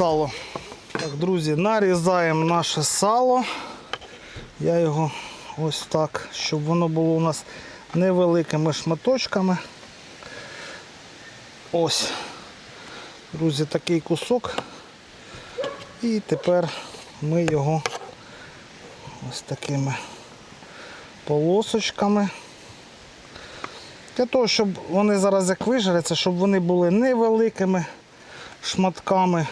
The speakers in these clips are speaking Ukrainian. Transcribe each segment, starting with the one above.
сало. Так, друзі, нарізаємо наше сало. Я його ось так, щоб воно було у нас невеликими шматочками. Ось. Друзі, такий кусок. І тепер ми його ось такими полосочками. Для того, щоб вони зараз як вижаряться, щоб вони були невеликими шматками.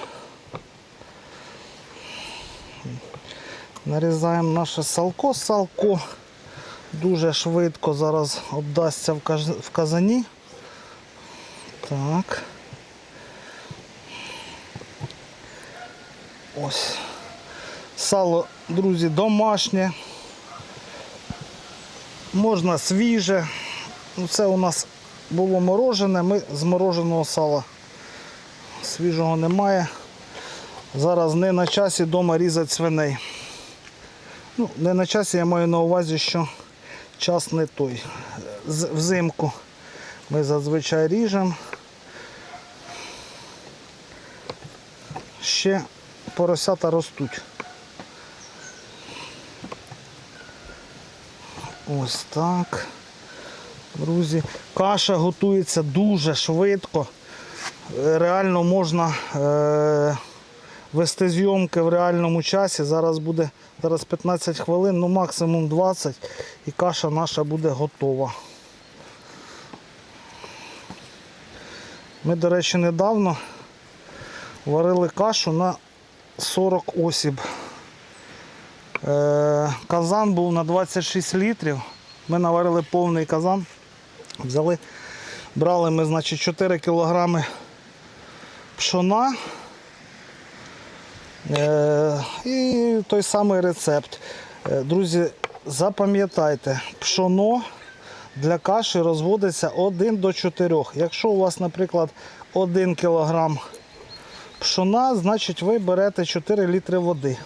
Нарізаємо наше салко. Салко дуже швидко зараз обдасться в казані. Так. Ось. Сало, друзі, домашнє. Можна свіже. Ну, Це у нас було морожене, ми з мороженого сала. Свіжого немає. Зараз не на часі вдома різати свиней. Ну, не на часі я маю на увазі, що час не той. Взимку ми зазвичай ріжемо. Ще поросята ростуть. Ось так. Друзі, каша готується дуже швидко. Реально можна е, вести зйомки в реальному часі. Зараз буде зараз 15 хвилин, ну максимум 20 і каша наша буде готова. Ми, до речі, недавно варили кашу на 40 осіб. Е, казан був на 26 літрів. Ми наварили повний казан. Взяли, брали ми, значить, 4 кілограми пшона. Е, і той самий рецепт. Е, друзі, запам'ятайте, пшоно для каші розводиться 1 до 4. Якщо у вас, наприклад, 1 кілограм пшона, значить ви берете 4 літри води.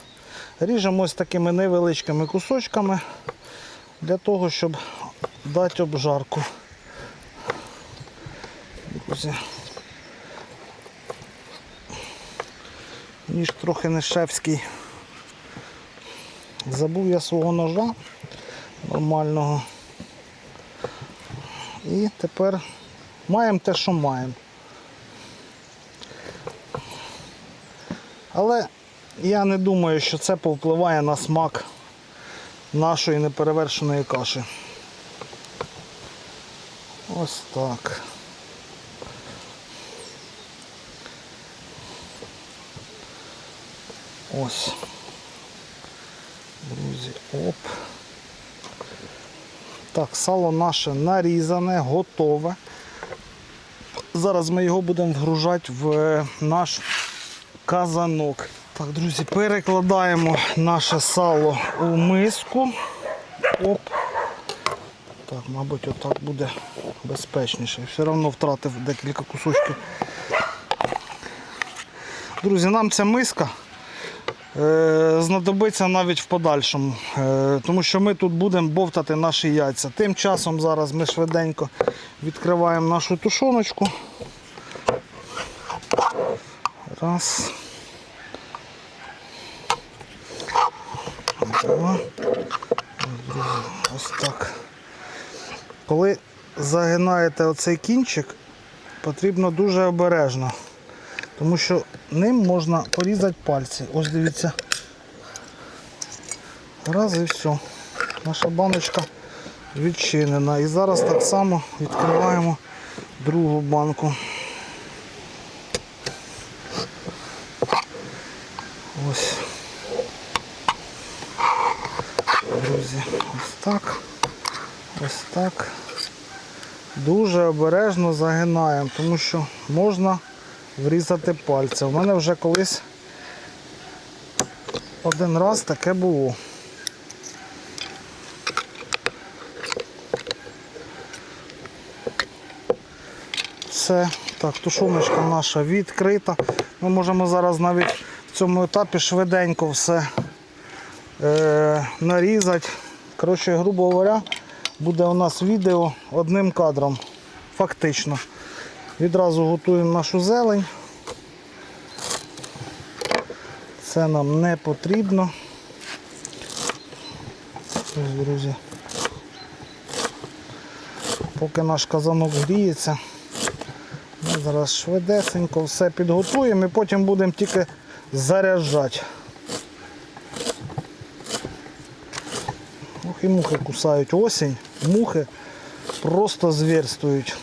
Ріжемо ось такими невеличкими кусочками для того, щоб дати обжарку. Друзі. Ніж трохи не шефський. Забув я свого ножа нормального. І тепер маємо те, що маємо. Але я не думаю, що це повпливає на смак нашої неперевершеної каші. Ось так. Ось. Друзі, оп. Так, сало наше нарізане, готове. Зараз ми його будемо вгружати в е, наш казанок. Так, друзі, перекладаємо наше сало у миску. Оп. Так, мабуть, отак буде безпечніше. Все одно втратив декілька кусочків. Друзі, нам ця миска знадобиться навіть в подальшому, е, тому що ми тут будемо бовтати наші яйця. Тим часом зараз ми швиденько відкриваємо нашу тушоночку. Раз. Два. Ось так. Коли загинаєте оцей кінчик, потрібно дуже обережно, тому що ним можна порізати пальці. Ось дивіться. Раз і все. Наша баночка відчинена. І зараз так само відкриваємо другу банку. Ось. Друзі, ось так. Ось так. Дуже обережно загинаємо, тому що можна врізати пальцем. У мене вже колись один раз таке було. Все, так, тушоночка наша відкрита. Ми можемо зараз навіть в цьому етапі швиденько все е, нарізати. Коротше, грубо говоря, буде у нас відео одним кадром. Фактично. Відразу готуємо нашу зелень. Це нам не потрібно. Ось, друзі. Поки наш казанок гріється, ми зараз швидесенько все підготуємо і потім будемо тільки заряджати. Ох і мухи кусають осінь, мухи просто зверствують.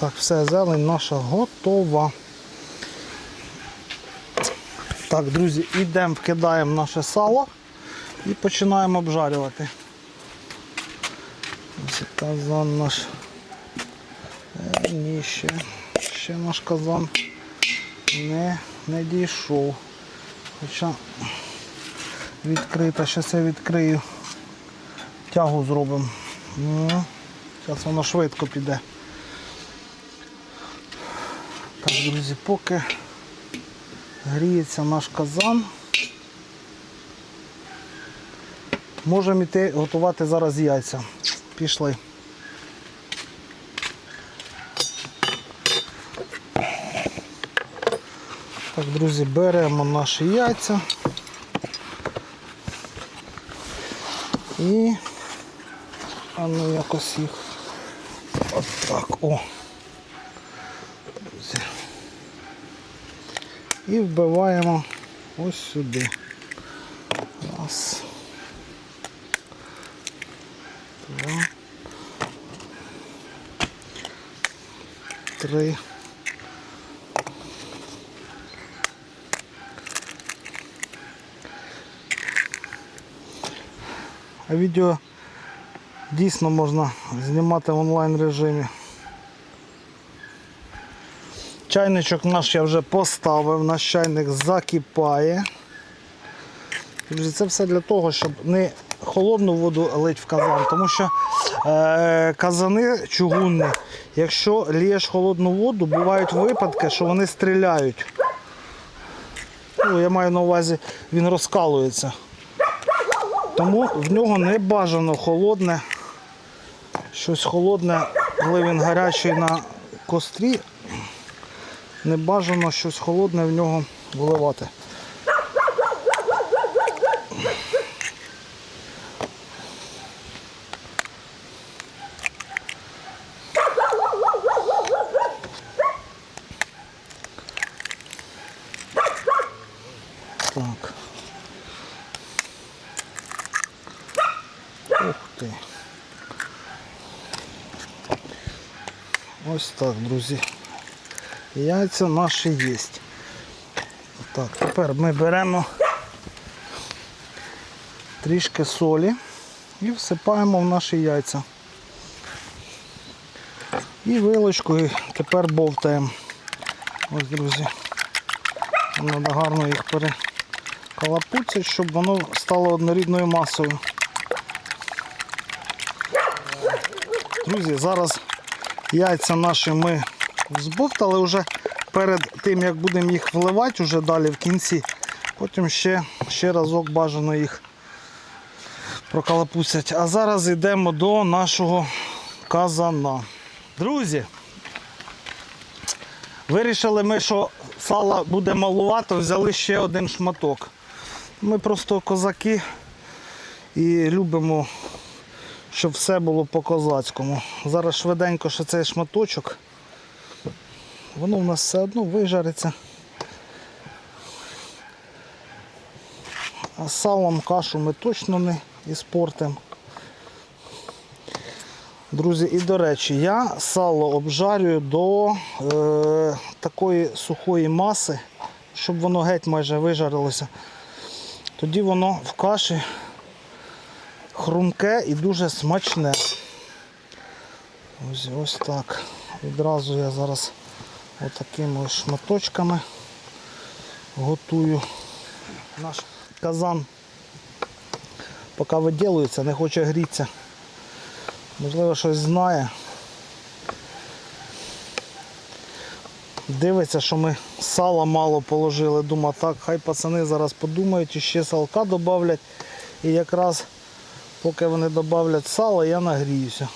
Так, все, зелень наша готова. Так, друзі, йдемо, вкидаємо наше сало і починаємо обжарювати. Ось казан наш. Е, ні, ще, ще наш казан не, не дійшов. Хоча відкрита, зараз я відкрию. Тягу зробимо. Ну, зараз воно швидко піде. Так, друзі, поки гріється наш казан. Можемо йти готувати зараз яйця. Пішли. Так, друзі, беремо наші яйця. І а ну якось їх отак, о. Друзі. І вбиваємо ось сюди. Раз. Два. Три. А відео дійсно можна знімати в онлайн режимі. Чайничок наш я вже поставив, наш чайник закипає. Це все для того, щоб не холодну воду лить в казан, тому що е, казани чугунні, якщо лієш холодну воду, бувають випадки, що вони стріляють. Ну, я маю на увазі, він розкалується. Тому в нього не бажано холодне, щось холодне, коли він гарячий на кострі, не бажано щось холодне в нього виливати. Так. Ух ти. Ось так, друзі. Яйця наші є. Так, тепер ми беремо трішки солі і всипаємо в наші яйця. І вилочкою тепер бовтаємо. Ось, друзі. Треба гарно їх перекалапуцяти, щоб воно стало однорідною масою. Друзі, зараз яйця наші ми збовтали вже перед тим, як будемо їх вливати вже далі в кінці. Потім ще, ще разок бажано їх прокалапусять. А зараз йдемо до нашого казана. Друзі, вирішили ми, що сала буде малувато, взяли ще один шматок. Ми просто козаки і любимо щоб все було по-козацькому. Зараз швиденько ще цей шматочок. Воно в нас все одно вижариться. А салом кашу ми точно не іспортимо. Друзі, і до речі, я сало обжарюю до е, такої сухої маси, щоб воно геть майже вижарилося. Тоді воно в каші хрумке і дуже смачне. Ось ось так. Відразу я зараз отакими ось шматочками готую. Наш казан поки виділується, не хоче грітися. Можливо, щось знає. Дивиться, що ми сала мало положили. Думаю, так, хай пацани зараз подумають і ще салка додавлять. І якраз Поки вони додавлять сало, я нагріюся.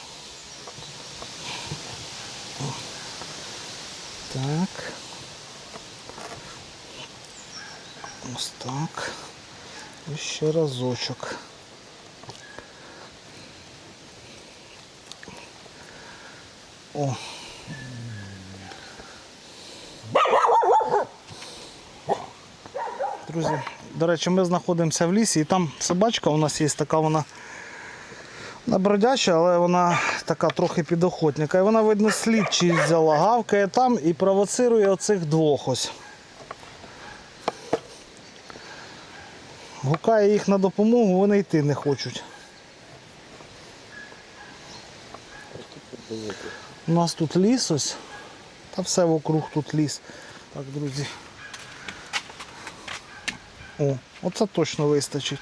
Так. І ще разочок. О. Друзі, до речі, ми знаходимося в лісі і там собачка у нас є така вона не бродяча, але вона така трохи підохотника. І вона, видно, слід чиїсь взяла, гавкає там і провоцирує оцих двох ось. Гукає їх на допомогу, вони йти не хочуть. У нас тут ліс ось. Та все вокруг тут ліс. Так, друзі. О, оце точно вистачить.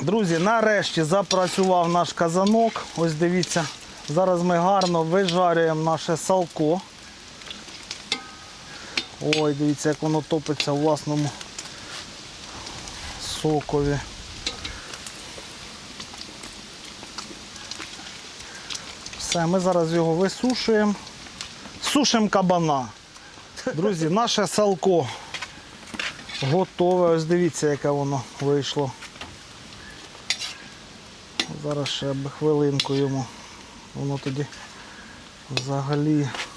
Друзі, нарешті запрацював наш казанок. Ось дивіться, зараз ми гарно вижарюємо наше салко. Ой, дивіться, як воно топиться у власному сокові. Все, ми зараз його висушуємо. Сушимо кабана. Друзі, наше салко готове. Ось дивіться, яке воно вийшло. Зараз ще хвилинку йому. Воно тоді взагалі в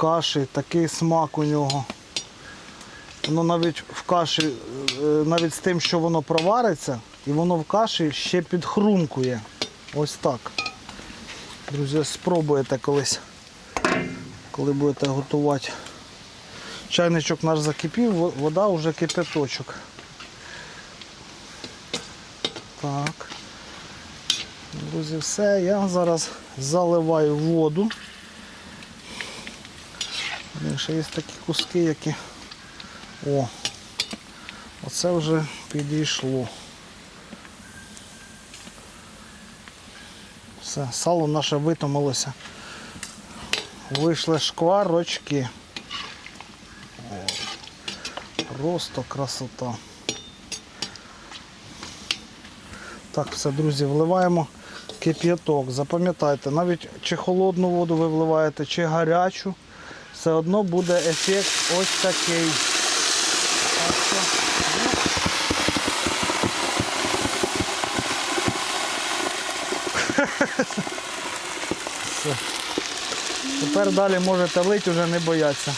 каші такий смак у нього. Воно навіть в каші, е, навіть з тим, що воно провариться, і воно в каші ще підхрумкує. Ось так. Друзі, спробуєте колись, коли будете готувати. Чайничок наш закипів, вода вже кипяточок. Так. Друзі, все, я зараз заливаю воду. Ще є такі куски, які. О, оце вже підійшло. Все, сало наше витомилося. Вийшли шкварочки. Просто красота. Так, все, друзі, вливаємо кип'яток. Запам'ятайте, навіть чи холодну воду ви вливаєте, чи гарячу, все одно буде ефект ось такий. Тепер далі можете лити, вже не бояться.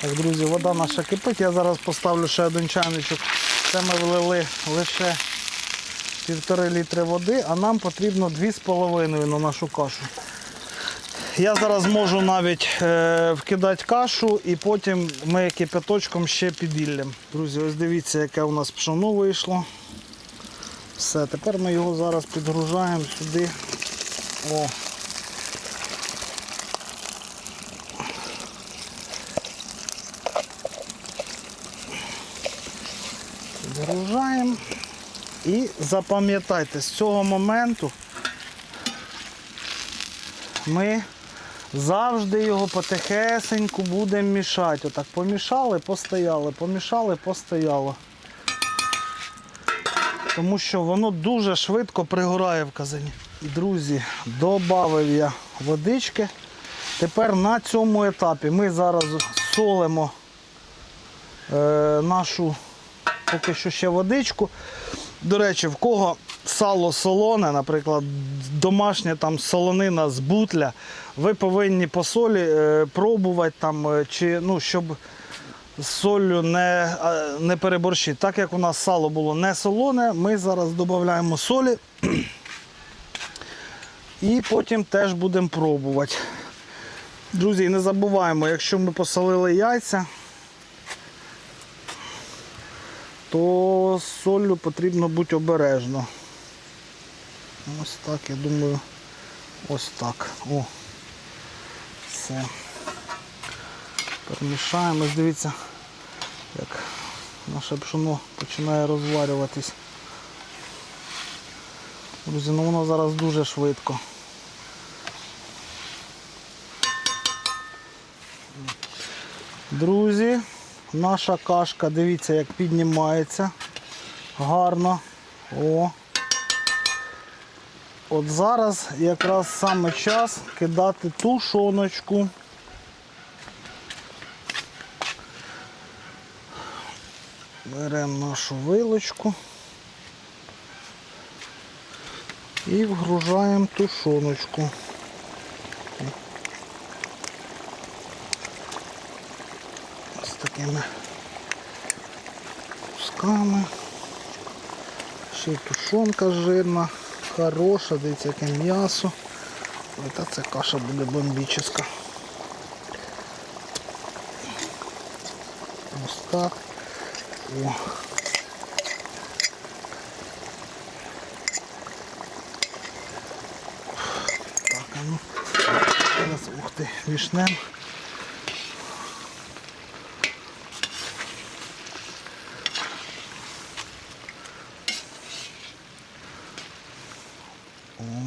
Так, друзі, вода наша кипить. Я зараз поставлю ще один чайничок. Це ми влили лише півтори літри води, а нам потрібно 2,5 на нашу кашу. Я зараз можу навіть е, вкидати кашу і потім ми кипяточком ще піділлям. Друзі, ось дивіться, яке у нас пшоно вийшло. Все, тепер ми його зараз підгружаємо сюди. О. Підгружаємо. І запам'ятайте, з цього моменту ми завжди його потихесеньку будемо мішати. Отак помішали, постояли, помішали, постояло. Тому що воно дуже швидко пригорає в казані. Друзі, додав я водички. Тепер на цьому етапі ми зараз солимо е, нашу поки що ще водичку. До речі, в кого сало солоне, наприклад, домашня там солонина з бутля, ви повинні по солі е, пробувати там, е, чи, ну, щоб з солью не, е, не переборщити. Так як у нас сало було не солоне, ми зараз додаємо солі і потім теж будемо пробувати. Друзі, не забуваємо, якщо ми посолили яйця, то з солью потрібно бути обережно. Ось так, я думаю, ось так. О, все. Перемішаємось, дивіться, як наше пшоно починає розварюватись. Друзі, ну воно зараз дуже швидко. Друзі, наша кашка, дивіться, як піднімається. Гарно. О. от зараз якраз саме час кидати тушоночку. Беремо нашу вилочку і вгружаємо тушоночку. Ось такими кусками. Ще тушонка жирна, хороша, дивіться, яке м'ясо. Та це каша буде бомбічна. Ось так. О. Так, а ну. Зараз, ух ти, вішнем.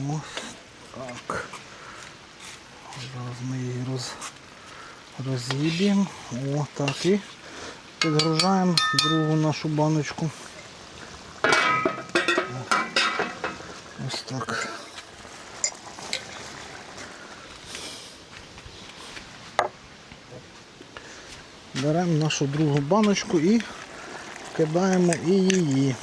Ось так. Зараз ми її роз, розіб'ємо. О, так і підгружаємо другу нашу баночку. Ось так. Беремо нашу другу баночку і кидаємо і її.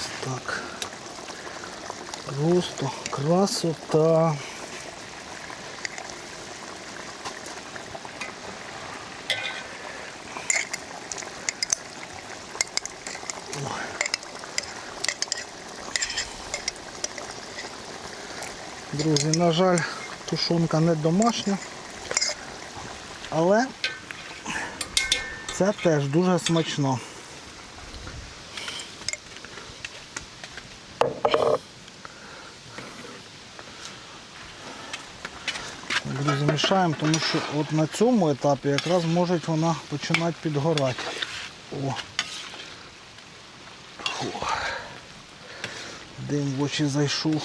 Ось так. Просто красота. Друзі, на жаль, тушонка не домашня, але це теж дуже смачно. Друзі, мішаємо, тому що от на цьому етапі якраз може вона починати підгорати. О. Дим в очі зайшов.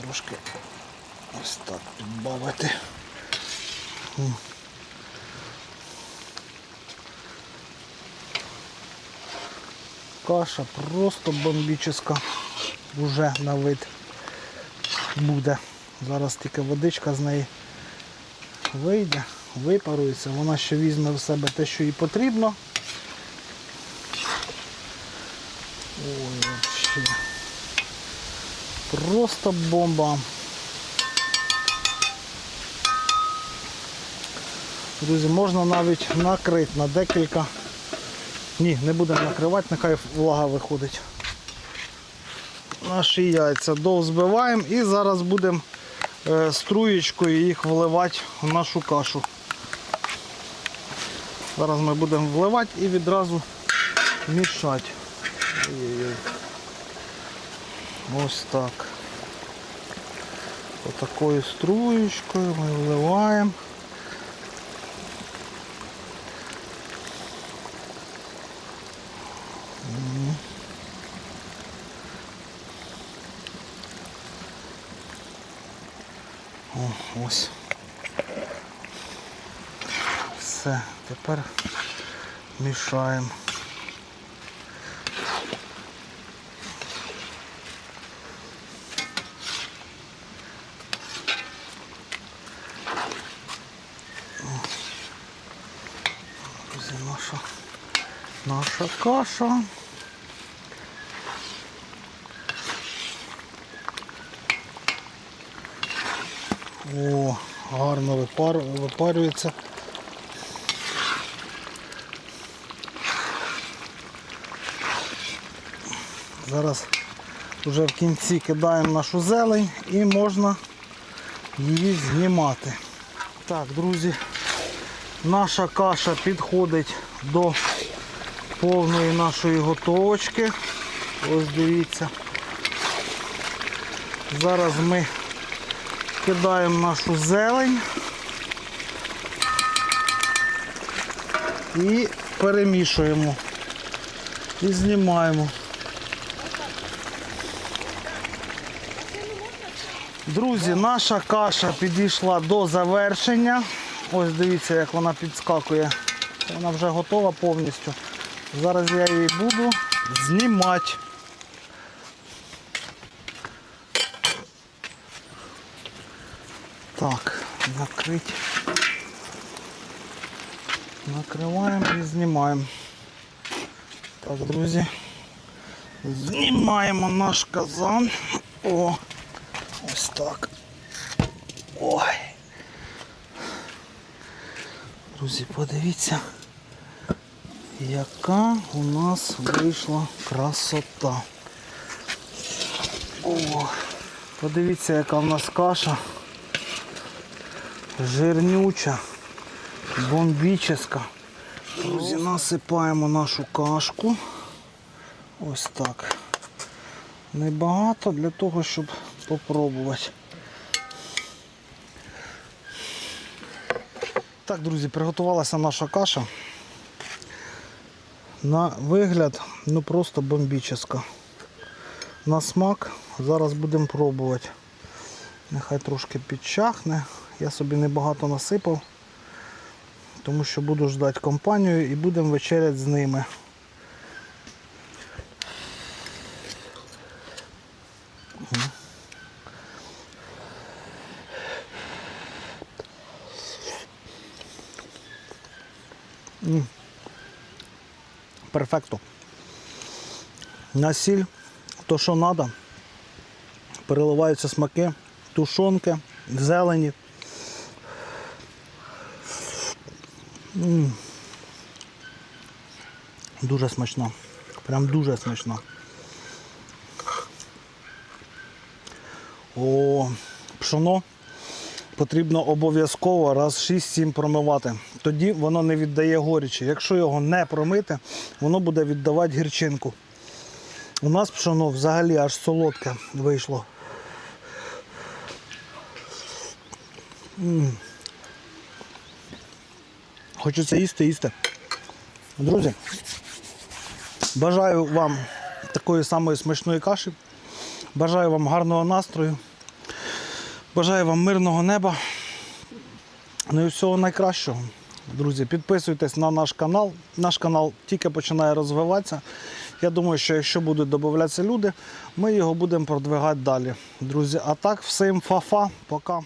Трошки ось так підбавити. Каша просто бомбічна. Уже на вид буде. Зараз тільки водичка з неї вийде, випарується, вона ще візьме в себе те, що їй потрібно. Ой, вообще. Просто бомба. Друзі, можна навіть накрити на декілька. Ні, не будемо накривати, нехай влага виходить. Наші яйця довзбиваємо і зараз будемо струєчкою їх вливати в нашу кашу. Зараз ми будемо вливати і відразу мішати. Ось так. Отакою струєчкою ми вливаємо. Ось. Все, тепер мішаємо. Наша каша. О, гарно випар... випарюється. Зараз вже в кінці кидаємо нашу зелень і можна її знімати. Так, друзі, наша каша підходить до повної нашої готовочки. Ось дивіться. Зараз ми кидаємо нашу зелень і перемішуємо. І знімаємо. Друзі, наша каша підійшла до завершення. Ось дивіться, як вона підскакує. Вона вже готова повністю. Зараз я її буду знімати. Так, накрити. Накриваємо і знімаємо. Так, друзі. Знімаємо наш казан. О, ось так. Ой. Друзі, подивіться, яка у нас вийшла красота. О, подивіться, яка в нас каша. Жирнюча, бомбіческа. Друзі, насипаємо нашу кашку. Ось так. Небагато для того, щоб попробувати. Так, друзі, приготувалася наша каша. На вигляд, ну просто бомбіческа. На смак зараз будемо пробувати. Нехай трошки підчахне. Я собі небагато насипав, тому що буду ждати компанію і будемо вечеряти з ними. Перфекто. На сіль, то що треба. Переливаються смаки, тушонки, зелені. М. Дуже смачно. Прям дуже смачно. О, пшоно потрібно обов'язково раз 6-7 промивати. Тоді воно не віддає горічі. Якщо його не промити, воно буде віддавати гірчинку. У нас пшоно взагалі аж солодке вийшло. М. Хочеться їсти, їсти. Друзі, бажаю вам такої самої смачної каші. Бажаю вам гарного настрою. Бажаю вам мирного неба. Ну і всього найкращого. Друзі, підписуйтесь на наш канал. Наш канал тільки починає розвиватися. Я думаю, що якщо будуть додатися люди, ми його будемо продвигати далі. Друзі, а так, всім фа-фа, пока.